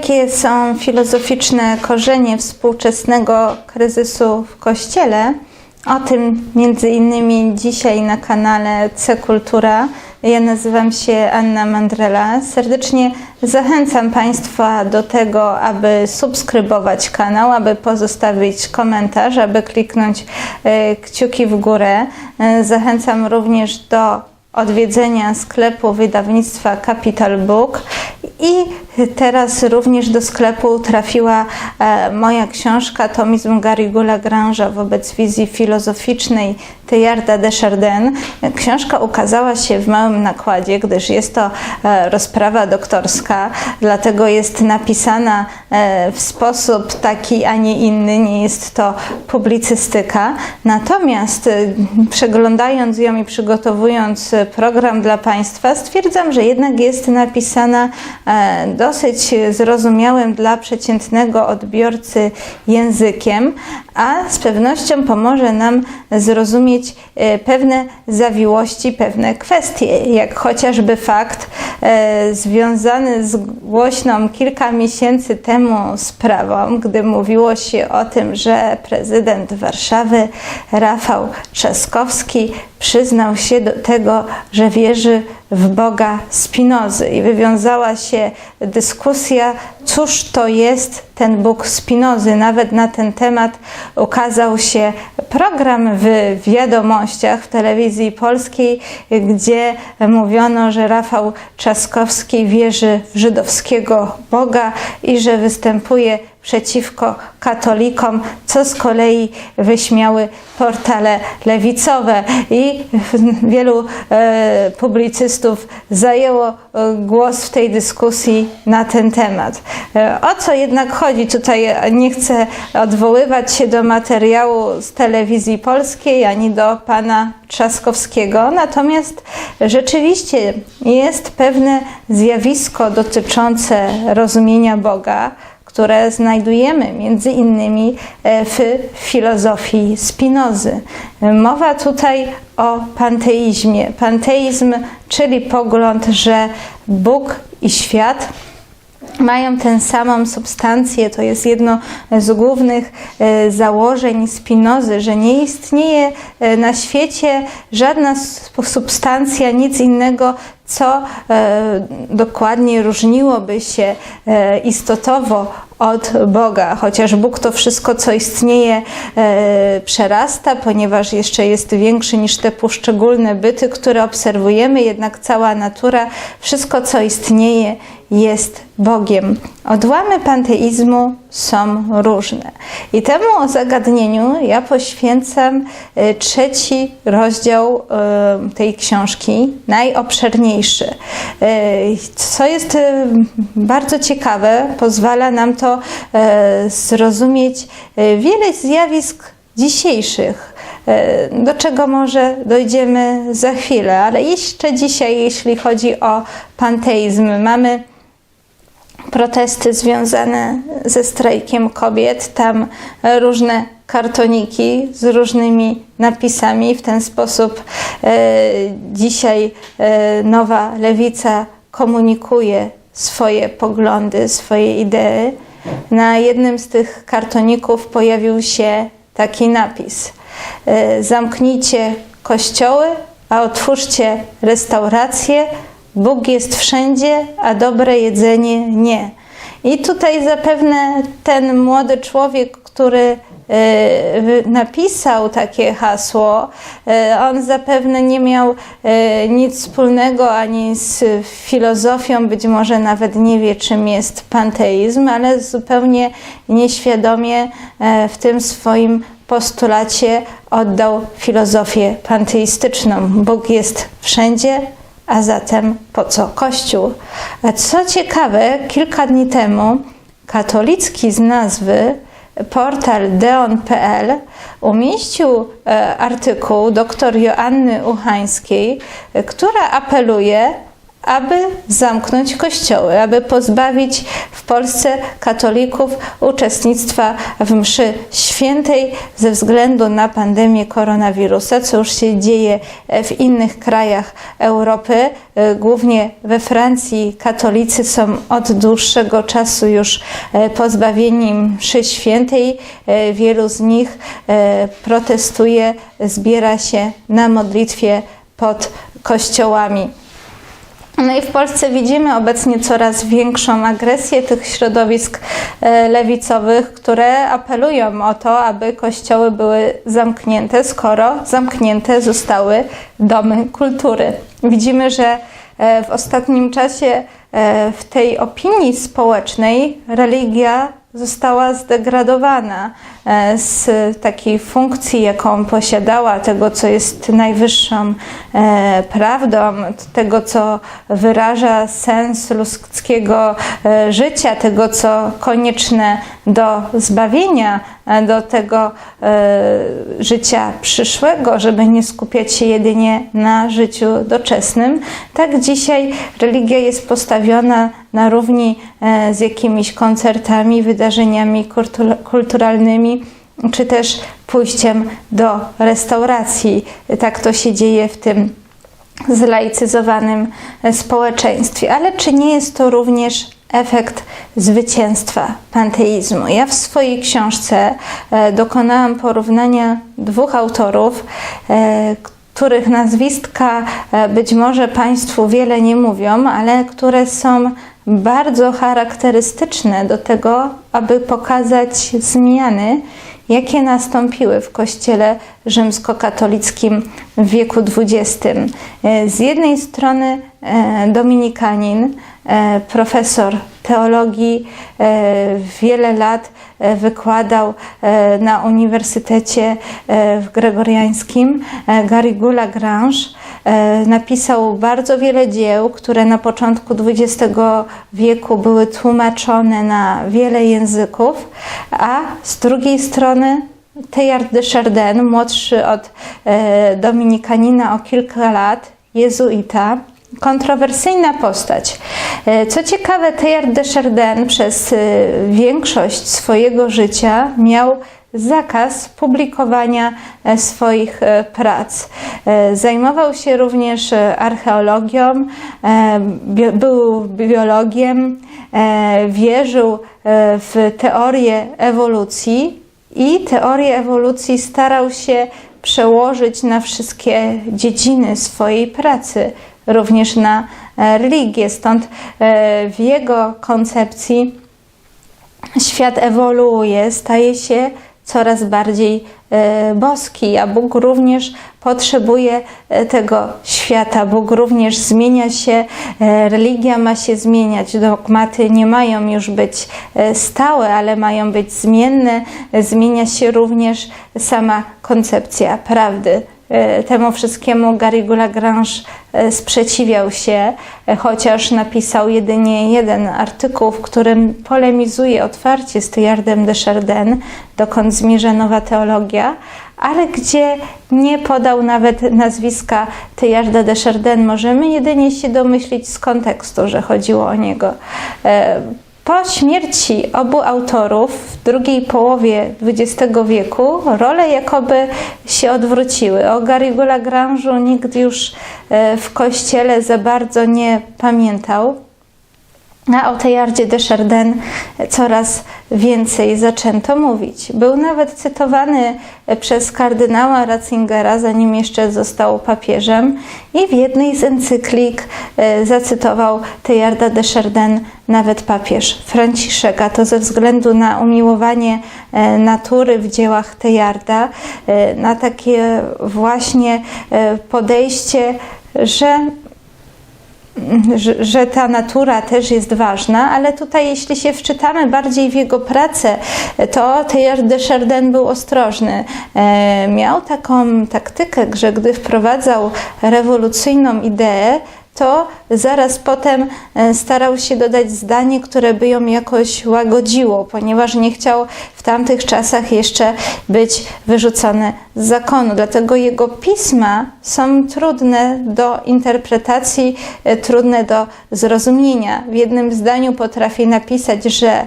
Jakie są filozoficzne korzenie współczesnego kryzysu w Kościele? O tym między innymi dzisiaj na kanale C Kultura. Ja nazywam się Anna Mandrela. Serdecznie zachęcam Państwa do tego, aby subskrybować kanał, aby pozostawić komentarz, aby kliknąć e, kciuki w górę. E, Zachęcam również do odwiedzenia sklepu wydawnictwa Capital Book i teraz również do sklepu trafiła e, moja książka Tomizm Garrigou Lagrange'a wobec wizji filozoficznej Teilharda de Chardin. Książka ukazała się w małym nakładzie, gdyż jest to e, rozprawa doktorska, dlatego jest napisana e, w sposób taki, a nie inny, nie jest to publicystyka. Natomiast przeglądając ją i przygotowując program dla Państwa, stwierdzam, że jednak jest napisana e, dosyć zrozumiałym dla przeciętnego odbiorcy językiem, a z pewnością pomoże nam zrozumieć e, pewne zawiłości, pewne kwestie, jak chociażby fakt związany z głośną kilka miesięcy temu sprawą, gdy mówiło się o tym, że prezydent Warszawy Rafał Trzaskowski przyznał się do tego, że wierzy w Boga Spinozy i wywiązała się dyskusja, cóż to jest ten Bóg Spinozy. Nawet na ten temat ukazał się program w wiadomościach w telewizji polskiej, gdzie mówiono, że Rafał Trzaskowski wierzy w żydowskiego Boga i że występuje przeciwko katolikom, co z kolei wyśmiały portale lewicowe i wielu e, publicystów zajęło e, głos w tej dyskusji na ten temat. E, o co jednak chodzi? Tutaj nie chcę odwoływać się do materiału z telewizji polskiej ani do pana Trzaskowskiego, natomiast rzeczywiście jest pewne zjawisko dotyczące rozumienia Boga, które znajdujemy między innymi e, w filozofii Spinozy. Mowa tutaj o panteizmie. Panteizm, czyli pogląd, że Bóg i świat mają tę samą substancję. To jest jedno z głównych e, założeń Spinozy, że nie istnieje e, na świecie żadna substancja, nic innego, co e, dokładnie różniłoby się e, istotowo od Boga, chociaż Bóg to wszystko, co istnieje, e, przerasta, ponieważ jeszcze jest większy niż te poszczególne byty, które obserwujemy, jednak cała natura, wszystko, co istnieje, jest Bogiem. Odłamy panteizmu są różne. I temu zagadnieniu ja poświęcam e, trzeci rozdział e, tej książki, najobszerniejszy. E, Co jest bardzo ciekawe, pozwala nam to zrozumieć wiele zjawisk dzisiejszych, do czego może dojdziemy za chwilę, ale jeszcze dzisiaj, jeśli chodzi o panteizm, mamy protesty związane ze strajkiem kobiet, tam różne kartoniki z różnymi napisami. W ten sposób e, dzisiaj e, nowa lewica komunikuje swoje poglądy, swoje idee. Na jednym z tych kartoników pojawił się taki napis: e, Zamknijcie kościoły, a otwórzcie restauracje. Bóg jest wszędzie, a dobre jedzenie nie. I tutaj zapewne ten młody człowiek, który e, napisał takie hasło, e, on zapewne nie miał e, nic wspólnego ani z filozofią, być może nawet nie wie, czym jest panteizm, ale zupełnie nieświadomie w tym swoim postulacie oddał filozofię panteistyczną. Bóg jest wszędzie, a zatem po co Kościół? Co ciekawe, kilka dni temu katolicki z nazwy, portal deon.pl umieścił e, artykuł dr Joanny Uchańskiej, która apeluje, aby zamknąć kościoły, aby pozbawić w Polsce katolików uczestnictwa w mszy świętej ze względu na pandemię koronawirusa, co już się dzieje w innych krajach Europy. E, Głównie we Francji katolicy są od dłuższego czasu już e, pozbawieni mszy świętej. E, Wielu z nich protestuje, zbiera się na modlitwie pod kościołami. No i w Polsce widzimy obecnie coraz większą agresję tych środowisk e, lewicowych, które apelują o to, aby kościoły były zamknięte, skoro zamknięte zostały domy kultury. Widzimy, że e, w ostatnim czasie e, w tej opinii społecznej religia została zdegradowana z takiej funkcji, jaką posiadała, tego, co jest najwyższą e, prawdą, tego, co wyraża sens ludzkiego e, życia, tego, co konieczne do zbawienia, e, do tego e, życia przyszłego, żeby nie skupiać się jedynie na życiu doczesnym. Tak dzisiaj religia jest postawiona na równi e, z jakimiś koncertami, wydarzeniami kultu- czy też pójściem do restauracji. Tak to się dzieje w tym zlaicyzowanym społeczeństwie. Ale czy nie jest to również efekt zwycięstwa panteizmu? Ja w swojej książce e, dokonałam porównania dwóch autorów, e, których nazwiska e, być może Państwu wiele nie mówią, ale które są bardzo charakterystyczne do tego, aby pokazać zmiany, jakie nastąpiły w Kościele rzymskokatolickim w wieku XX. E, Z jednej strony e, dominikanin, profesor teologii, e, wiele lat e, wykładał e, na Uniwersytecie e, w Gregoriańskim, e, Garigula Grange. E, Napisał bardzo wiele dzieł, które na początku XX wieku były tłumaczone na wiele języków, a z drugiej strony Teilhard de Chardin, młodszy od e, Dominikanina o kilka lat, jezuita, kontrowersyjna postać. E, Co ciekawe, Teilhard de Chardin przez e, większość swojego życia miał zakaz publikowania e, swoich prac. Zajmował się również archeologią, był biologiem, wierzył w teorię ewolucji i teorię ewolucji starał się przełożyć na wszystkie dziedziny swojej pracy, również na e, religię. Stąd e, w jego koncepcji świat ewoluuje, staje się coraz bardziej e, boski, a Bóg również potrzebuje tego świata. Bóg również zmienia się, religia ma się zmieniać, dogmaty nie mają już być stałe, ale mają być zmienne. Zmienia się również sama koncepcja prawdy. E, Temu wszystkiemu Garrigou Lagrange e, sprzeciwiał się, e, chociaż napisał jedynie jeden artykuł, w którym polemizuje otwarcie z Teilhardem de Chardin, dokąd zmierza nowa teologia, ale gdzie nie podał nawet nazwiska Teilharda de Chardin. Możemy jedynie się domyślić z kontekstu, że chodziło o niego. Po śmierci obu autorów w drugiej połowie XX wieku role jakoby się odwróciły. O Garrigou Lagrange'u nikt już e, w kościele za bardzo nie pamiętał. A o Teilhardzie de Chardin coraz więcej zaczęto mówić. Był nawet cytowany przez kardynała Ratzingera, zanim jeszcze został papieżem, i w jednej z encyklik e, zacytował Teilharda de Chardin nawet papież Franciszek, a to ze względu na umiłowanie e, natury w dziełach Teilharda, e, na takie właśnie podejście, że że, że ta natura też jest ważna, ale tutaj jeśli się wczytamy bardziej w jego pracę, to Teilhard de Chardin był ostrożny. E, miał taką taktykę, że gdy wprowadzał rewolucyjną ideę, to zaraz potem e, starał się dodać zdanie, które by ją jakoś łagodziło, ponieważ nie chciał w tamtych czasach jeszcze być wyrzucony z zakonu. Dlatego jego pisma są trudne do interpretacji, e, trudne do zrozumienia. W jednym zdaniu potrafi napisać, że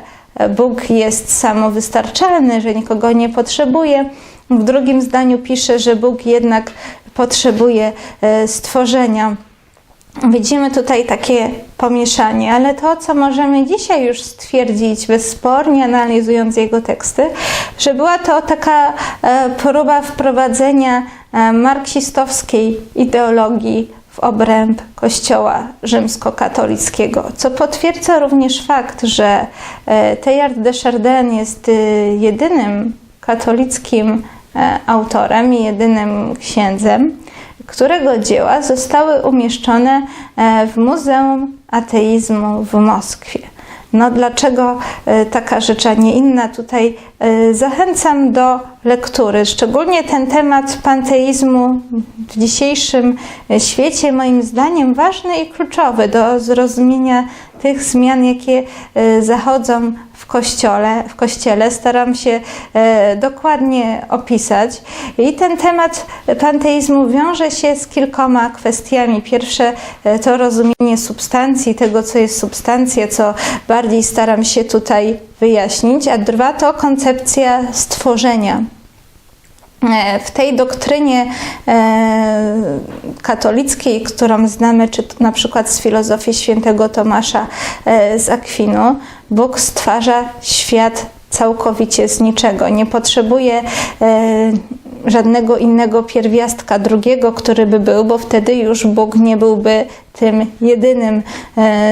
Bóg jest samowystarczalny, że nikogo nie potrzebuje. W drugim zdaniu pisze, że Bóg jednak potrzebuje e, stworzenia. Widzimy tutaj takie pomieszanie, ale to, co możemy dzisiaj już stwierdzić bezspornie, analizując jego teksty, że była to taka e, próba wprowadzenia e, marksistowskiej ideologii w obręb Kościoła rzymskokatolickiego, co potwierdza również fakt, że Teilhard de Chardin jest jedynym katolickim autorem i jedynym księdzem, którego dzieła zostały umieszczone w Muzeum Ateizmu w Moskwie. No dlaczego taka rzecz, a nie inna? Tutaj zachęcam do lektury. Szczególnie ten temat panteizmu w dzisiejszym świecie, moim zdaniem, ważny i kluczowy do zrozumienia tych zmian, jakie zachodzą w kościele, w kościele. Staram się dokładnie opisać. I ten temat panteizmu wiąże się z kilkoma kwestiami. Pierwsze to rozumienie substancji, tego co jest substancja, co bardziej staram się tutaj wyjaśnić, a dwa to koncepcja stworzenia. W tej doktrynie katolickiej, którą znamy, czy na przykład z filozofii świętego Tomasza z Akwinu, Bóg stwarza świat całkowicie z niczego. Nie potrzebuje żadnego innego pierwiastka drugiego, który by był, bo wtedy już Bóg nie byłby tym jedynym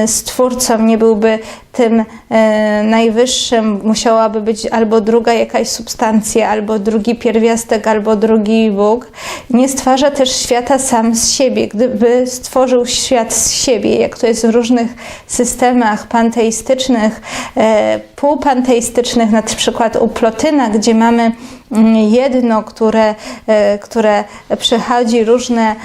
stwórcą, nie byłby tym najwyższym. Musiałaby być albo druga jakaś substancja, albo drugi pierwiastek, albo drugi Bóg. Nie stwarza też świata sam z siebie. Gdyby stworzył świat z siebie, jak to jest w różnych systemach panteistycznych, półpanteistycznych, na przykład u Plotyna, gdzie mamy jedno, które, które przechodzi różne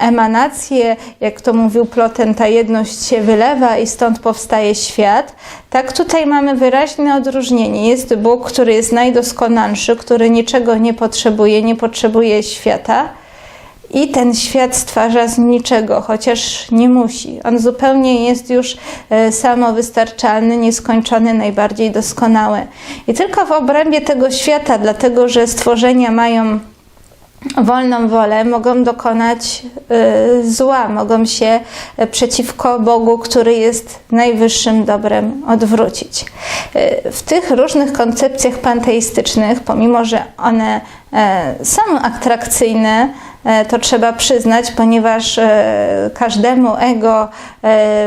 emanacje, jak to mówił Ploten, ta jedność się wylewa i stąd powstaje świat. Tak tutaj mamy wyraźne odróżnienie. Jest Bóg, który jest najdoskonalszy, który niczego nie potrzebuje, nie potrzebuje świata. I ten świat stwarza z niczego, chociaż nie musi. On zupełnie jest już samowystarczalny, nieskończony, najbardziej doskonały. I tylko w obrębie tego świata, dlatego że stworzenia mają wolną wolę, mogą dokonać zła, mogą się przeciwko Bogu, który jest najwyższym dobrem, odwrócić. W tych różnych koncepcjach panteistycznych, pomimo że one są atrakcyjne, to trzeba przyznać, ponieważ każdemu ego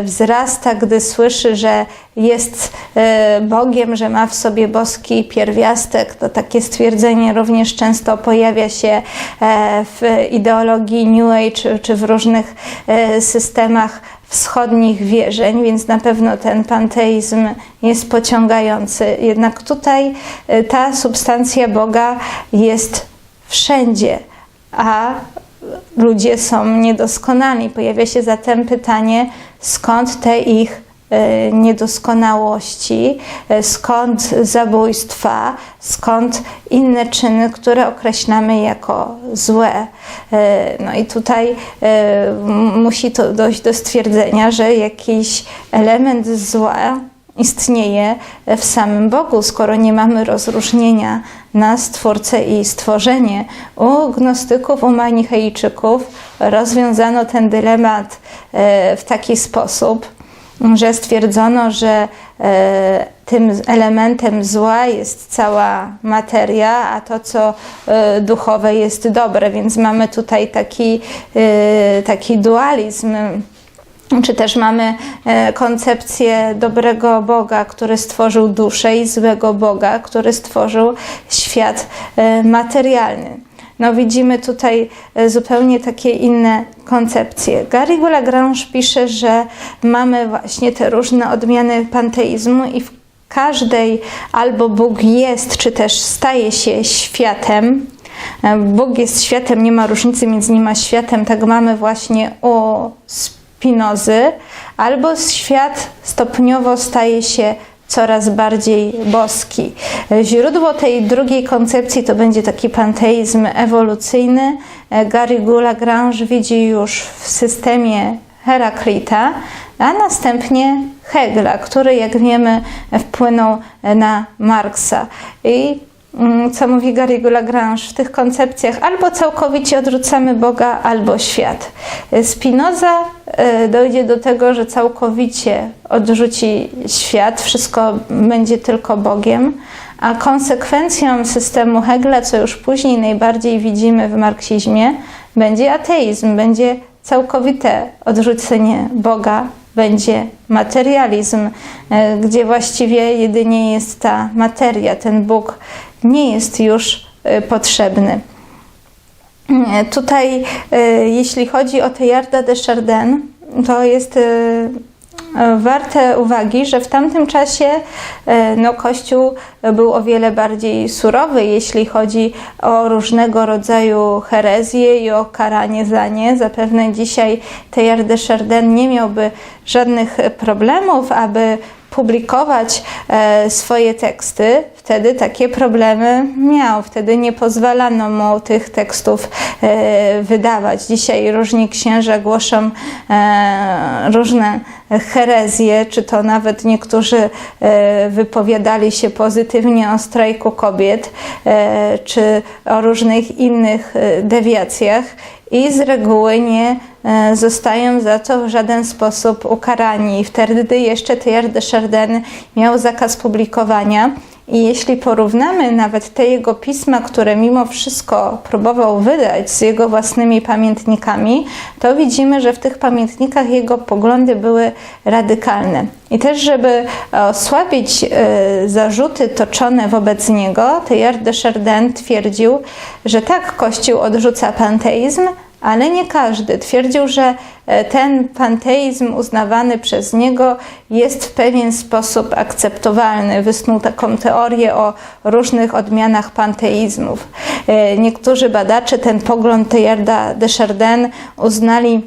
wzrasta, gdy słyszy, że jest Bogiem, że ma w sobie boski pierwiastek. To takie stwierdzenie również często pojawia się w ideologii New Age czy w różnych systemach wschodnich wierzeń, więc na pewno ten panteizm jest pociągający. Jednak tutaj ta substancja Boga jest wszędzie a ludzie są niedoskonali. Pojawia się zatem pytanie, skąd te ich niedoskonałości, skąd zabójstwa, skąd inne czyny, które określamy jako złe. No i tutaj musi to dojść do stwierdzenia, że jakiś element zła istnieje w samym Bogu, skoro nie mamy rozróżnienia na Stwórcę i stworzenie. U gnostyków, u manichejczyków rozwiązano ten dylemat w taki sposób, że stwierdzono, że tym elementem zła jest cała materia, a to, co duchowe, jest dobre, więc mamy tutaj taki, taki dualizm czy też mamy koncepcję dobrego Boga, który stworzył duszę, i złego Boga, który stworzył świat materialny. No widzimy tutaj zupełnie takie inne koncepcje. Garrigou Lagrange pisze, że mamy właśnie te różne odmiany panteizmu i w każdej albo Bóg jest, czy też staje się światem, Bóg jest światem, nie ma różnicy między nim a światem, tak mamy właśnie u Spinozy, albo świat stopniowo staje się coraz bardziej boski. Źródło tej drugiej koncepcji to będzie taki panteizm ewolucyjny. Garrigou Lagrange widzi już w systemie Heraklita, a następnie Hegla, który, jak wiemy, wpłynął na Marksa. I co mówi Garrigou Lagrange w tych koncepcjach, albo całkowicie odrzucamy Boga, albo świat. Spinoza e, dojdzie do tego, że całkowicie odrzuci świat, wszystko będzie tylko Bogiem, a konsekwencją systemu Hegla, co już później najbardziej widzimy w marksizmie, będzie ateizm, będzie całkowite odrzucenie Boga, będzie materializm, e, gdzie właściwie jedynie jest ta materia, ten Bóg nie jest już e, potrzebny. Tutaj, jeśli chodzi o Teilharda de Chardin, to jest warte uwagi, że w tamtym czasie no, Kościół był o wiele bardziej surowy, jeśli chodzi o różnego rodzaju herezje i o karanie za nie. Zapewne dzisiaj Teilhard de Chardin nie miałby żadnych problemów, aby publikować e, swoje teksty, wtedy takie problemy miał. Wtedy nie pozwalano mu tych tekstów e, wydawać. Dzisiaj różni księża głoszą e, różne herezje, czy to nawet niektórzy wypowiadali się pozytywnie o strajku kobiet, czy o różnych innych dewiacjach i z reguły nie zostają za to w żaden sposób ukarani. Wtedy jeszcze Teilhard Chardin miał zakaz publikowania. I jeśli porównamy nawet te jego pisma, które mimo wszystko próbował wydać z jego własnymi pamiętnikami, to widzimy, że w tych pamiętnikach jego poglądy były radykalne. I też, żeby osłabić e, zarzuty toczone wobec niego, Teilhard de Chardin twierdził, że tak Kościół odrzuca panteizm, ale nie każdy. Twierdził, że e, ten panteizm uznawany przez niego jest w pewien sposób akceptowalny. Wysnuł taką teorię o różnych odmianach panteizmów. E, niektórzy badacze ten pogląd Teilharda de Chardin uznali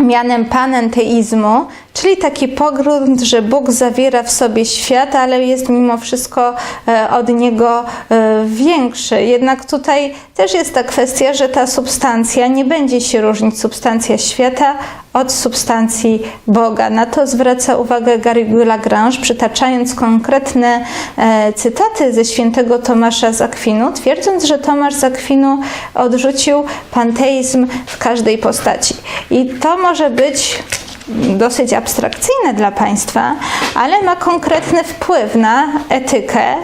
mianem panenteizmu, czyli taki pogląd, że Bóg zawiera w sobie świat, ale jest mimo wszystko e, od niego e, większy. Jednak tutaj też jest ta kwestia, że ta substancja nie będzie się różnić, substancja świata od substancji Boga. Na to zwraca uwagę Garrigou Lagrange, przytaczając konkretne e, cytaty ze świętego Tomasza z Akwinu, twierdząc, że Tomasz z Akwinu odrzucił panteizm w każdej postaci. I to może być dosyć abstrakcyjne dla Państwa, ale ma konkretny wpływ na etykę,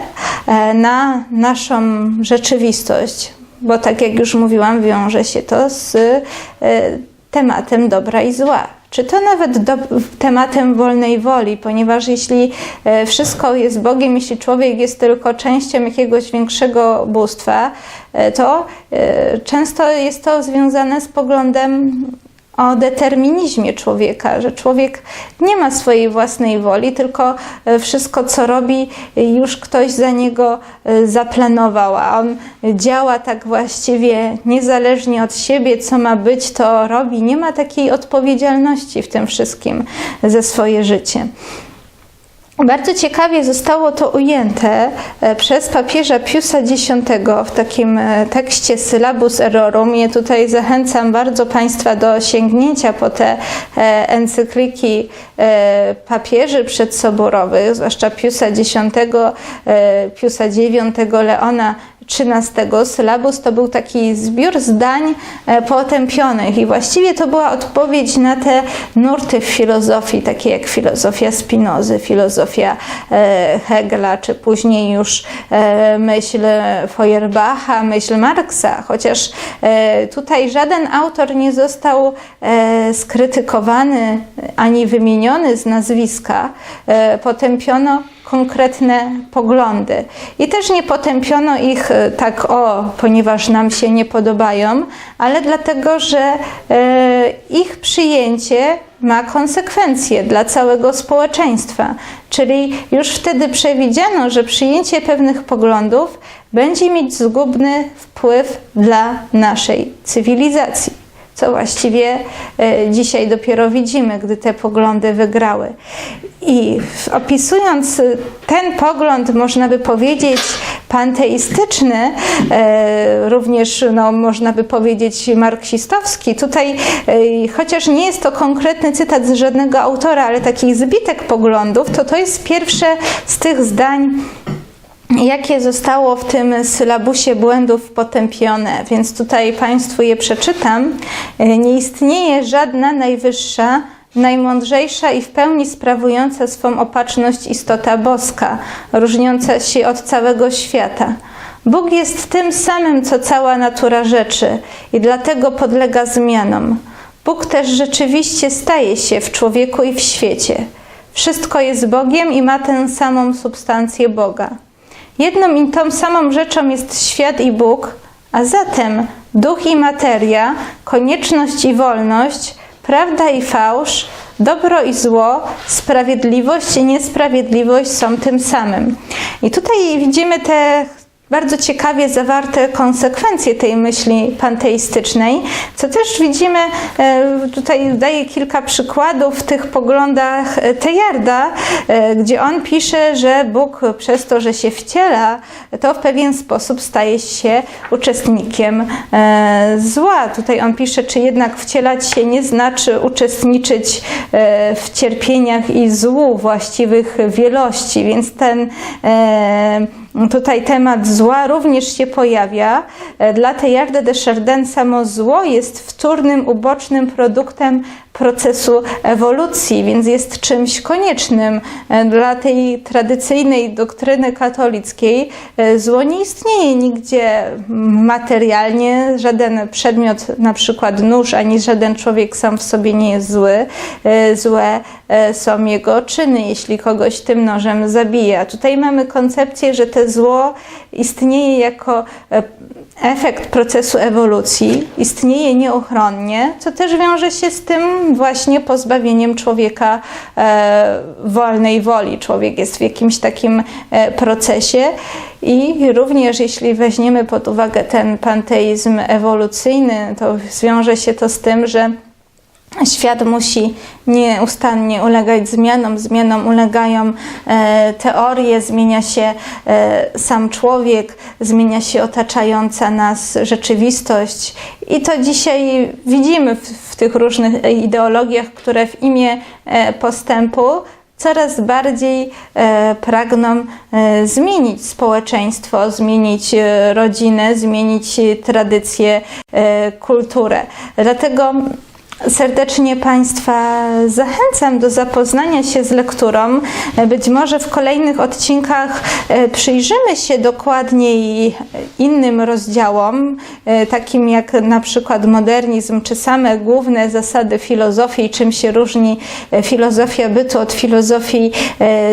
e, na naszą rzeczywistość, bo tak jak już mówiłam, wiąże się to z e, tematem dobra i zła. Czy to nawet do, tematem wolnej woli, ponieważ jeśli e, wszystko jest Bogiem, jeśli człowiek jest tylko częścią jakiegoś większego bóstwa, to często jest to związane z poglądem o determinizmie człowieka, że człowiek nie ma swojej własnej woli, tylko e, wszystko, co robi, już ktoś za niego e, zaplanował, a on działa tak właściwie niezależnie od siebie, co ma być, to robi. Nie ma takiej odpowiedzialności w tym wszystkim za swoje życie. Bardzo ciekawie zostało to ujęte e, przez papieża Piusa X w takim e, tekście Syllabus Errorum. Ja tutaj zachęcam bardzo Państwa do sięgnięcia po te e, encykliki papieży przedsoborowych, zwłaszcza Piusa X, Piusa IX, Leona XIII sylabus to był taki zbiór zdań e, potępionych i właściwie to była odpowiedź na te nurty w filozofii, takie jak filozofia Spinozy, filozofia e, Hegela, czy później już e, myśl Feuerbacha, myśl Marksa, chociaż tutaj żaden autor nie został skrytykowany ani wymieniony z nazwiska. Potępiono konkretne poglądy. I też nie potępiono ich e, tak o, ponieważ nam się nie podobają, ale dlatego, że e, ich przyjęcie ma konsekwencje dla całego społeczeństwa. Czyli już wtedy przewidziano, że przyjęcie pewnych poglądów będzie mieć zgubny wpływ dla naszej cywilizacji. Co właściwie e, dzisiaj dopiero widzimy, gdy te poglądy wygrały. I opisując ten pogląd, można by powiedzieć, panteistyczny, e, również no, można by powiedzieć marksistowski. Tutaj, e, chociaż nie jest to konkretny cytat z żadnego autora, ale taki zbitek poglądów, to to jest pierwsze z tych zdań, jakie zostało w tym sylabusie błędów potępione, więc tutaj Państwu je przeczytam. E, nie istnieje żadna najwyższa, najmądrzejsza i w pełni sprawująca swą opatrzność istota boska, różniąca się od całego świata. Bóg jest tym samym, co cała natura rzeczy i dlatego podlega zmianom. Bóg też rzeczywiście staje się w człowieku i w świecie. Wszystko jest Bogiem i ma tę samą substancję Boga. Jedną i tą samą rzeczą jest świat i Bóg, a zatem duch i materia, konieczność i wolność, prawda i fałsz, dobro i zło, sprawiedliwość i niesprawiedliwość są tym samym. I tutaj widzimy te bardzo ciekawie zawarte konsekwencje tej myśli panteistycznej, co też widzimy, e, tutaj daję kilka przykładów w tych poglądach Tejarda, e, gdzie on pisze, że Bóg przez to, że się wciela, to w pewien sposób staje się uczestnikiem e, zła. Tutaj on pisze, czy jednak wcielać się nie znaczy uczestniczyć w cierpieniach i złu właściwych wielości, więc ten tutaj temat zła również się pojawia. E, dla Teilhard de Chardin samo zło jest wtórnym, ubocznym produktem procesu ewolucji, więc jest czymś koniecznym. E, dla tej tradycyjnej doktryny katolickiej e, zło nie istnieje nigdzie materialnie. Żaden przedmiot, na przykład nóż, ani żaden człowiek sam w sobie nie jest zły. Złe są jego czyny, jeśli kogoś tym nożem zabija. Tutaj mamy koncepcję, że te zło istnieje jako e, efekt procesu ewolucji, istnieje nieuchronnie, co też wiąże się z tym właśnie pozbawieniem człowieka e, wolnej woli. Człowiek jest w jakimś takim e, procesie i również jeśli weźmiemy pod uwagę ten panteizm ewolucyjny, to zwiąże się to z tym, że Świat musi nieustannie ulegać zmianom, zmianom ulegają e, teorie, zmienia się e, sam człowiek, zmienia się otaczająca nas rzeczywistość. I to dzisiaj widzimy w, w tych różnych ideologiach, które w imię e, postępu coraz bardziej pragną zmienić społeczeństwo, zmienić rodzinę, zmienić tradycje, e, kulturę. Dlatego Serdecznie Państwa zachęcam do zapoznania się z lekturą. Być może w kolejnych odcinkach e, przyjrzymy się dokładniej innym rozdziałom, e, takim jak na przykład modernizm, czy same główne zasady filozofii, czym się różni e, filozofia bytu od filozofii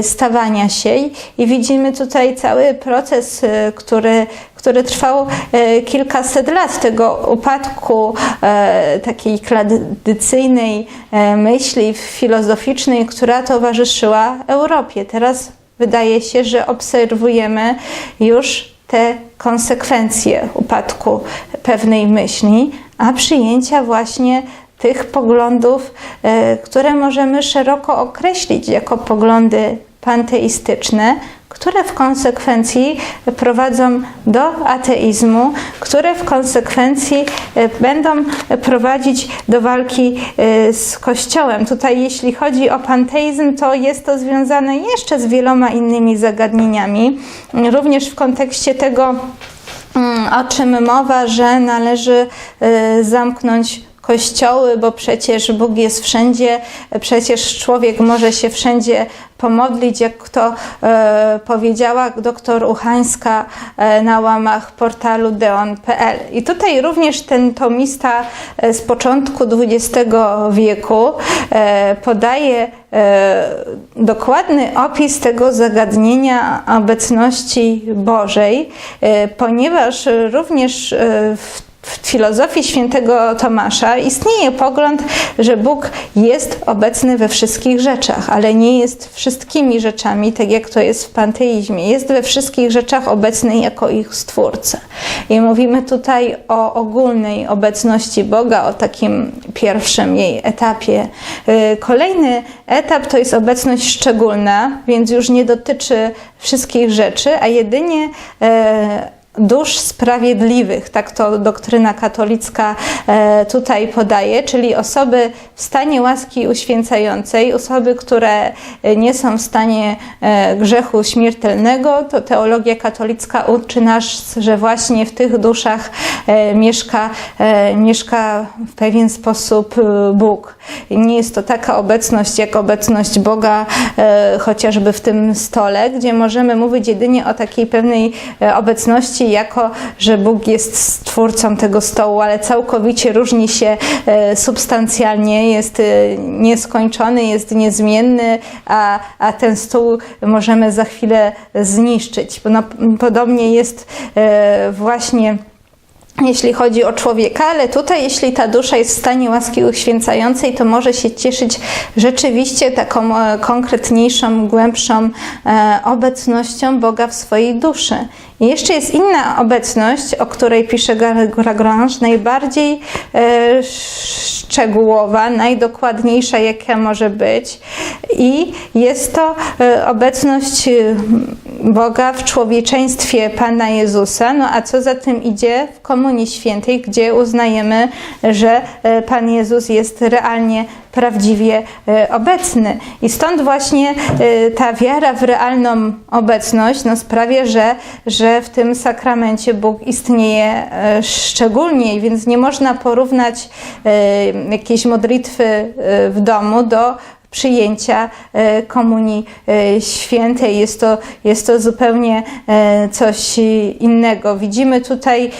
stawania się. I widzimy tutaj cały proces, który który trwał e, kilkaset lat, tego upadku e, takiej tradycyjnej e, myśli filozoficznej, która towarzyszyła Europie. Teraz wydaje się, że obserwujemy już te konsekwencje upadku pewnej myśli, a przyjęcia właśnie tych poglądów, które możemy szeroko określić jako poglądy panteistyczne, które w konsekwencji prowadzą do ateizmu, które w konsekwencji e, będą prowadzić do walki e, z Kościołem. Tutaj, jeśli chodzi o panteizm, to jest to związane jeszcze z wieloma innymi zagadnieniami, również w kontekście tego, mm, o czym mowa, że należy e, zamknąć kościoły, bo przecież Bóg jest wszędzie, przecież człowiek może się wszędzie pomodlić, jak to e, powiedziała doktor Uchańska e, na łamach portalu deon.pl. I tutaj również ten tomista e, z początku XX wieku e, podaje e, dokładny opis tego zagadnienia obecności Bożej, ponieważ również w w filozofii świętego Tomasza istnieje pogląd, że Bóg jest obecny we wszystkich rzeczach, ale nie jest wszystkimi rzeczami, tak jak to jest w panteizmie. Jest we wszystkich rzeczach obecny jako ich stwórca. I mówimy tutaj o ogólnej obecności Boga, o takim pierwszym jej etapie. Y, Kolejny etap to jest obecność szczególna, więc już nie dotyczy wszystkich rzeczy, a jedynie e, dusz sprawiedliwych, tak to doktryna katolicka e, tutaj podaje, czyli osoby w stanie łaski uświęcającej, osoby, które e, nie są w stanie e, grzechu śmiertelnego, to teologia katolicka uczy nas, że właśnie w tych duszach mieszka, mieszka w pewien sposób Bóg. Nie jest to taka obecność jak obecność Boga chociażby w tym stole, gdzie możemy mówić jedynie o takiej pewnej e, jako że Bóg jest stwórcą tego stołu, ale całkowicie różni się e, substancjalnie, jest e, nieskończony, jest niezmienny, a, a ten stół możemy za chwilę zniszczyć. Podobnie jest e, właśnie jeśli chodzi o człowieka, ale tutaj, jeśli ta dusza jest w stanie łaski uświęcającej, to może się cieszyć rzeczywiście taką konkretniejszą, głębszą obecnością Boga w swojej duszy. Jeszcze jest inna obecność, o której pisze Lagrange, najbardziej e, szczegółowa, najdokładniejsza, jaka może być. I jest to e, obecność e, Boga w człowieczeństwie Pana Jezusa. No a co za tym idzie w Komunii Świętej, gdzie uznajemy, że e, Pan Jezus jest realnie prawdziwie e, obecny. I stąd właśnie e, ta wiara w realną obecność no, sprawia, że, że w tym sakramencie Bóg istnieje e, szczególniej, więc nie można porównać jakiejś modlitwy w domu do przyjęcia e, Komunii e, Świętej. Jest to, jest to zupełnie e, coś innego. Widzimy tutaj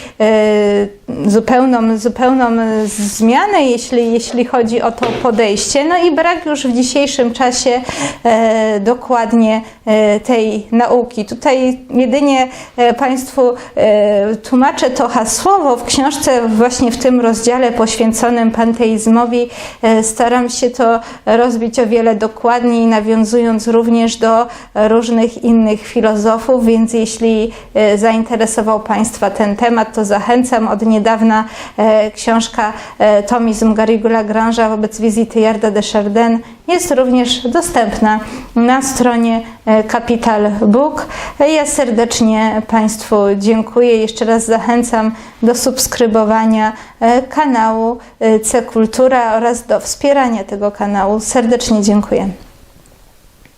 zupełną, zupełną zmianę, jeśli, jeśli chodzi o to podejście. No i brak już w dzisiejszym czasie dokładnie tej nauki. Tutaj jedynie Państwu tłumaczę to hasłowo w książce właśnie w tym rozdziale poświęconym panteizmowi. Staram się to rozbić o wiele dokładniej, nawiązując również do różnych innych filozofów, więc jeśli e, zainteresował Państwa ten temat, to zachęcam. Od niedawna e, książka e, Tomizm Garrigula Grange'a wobec wizyty Jarda de Chardin jest również dostępna na stronie Capital Book. Ja serdecznie Państwu dziękuję. Jeszcze raz zachęcam do subskrybowania kanału C Kultura oraz do wspierania tego kanału. Serdecznie dziękuję.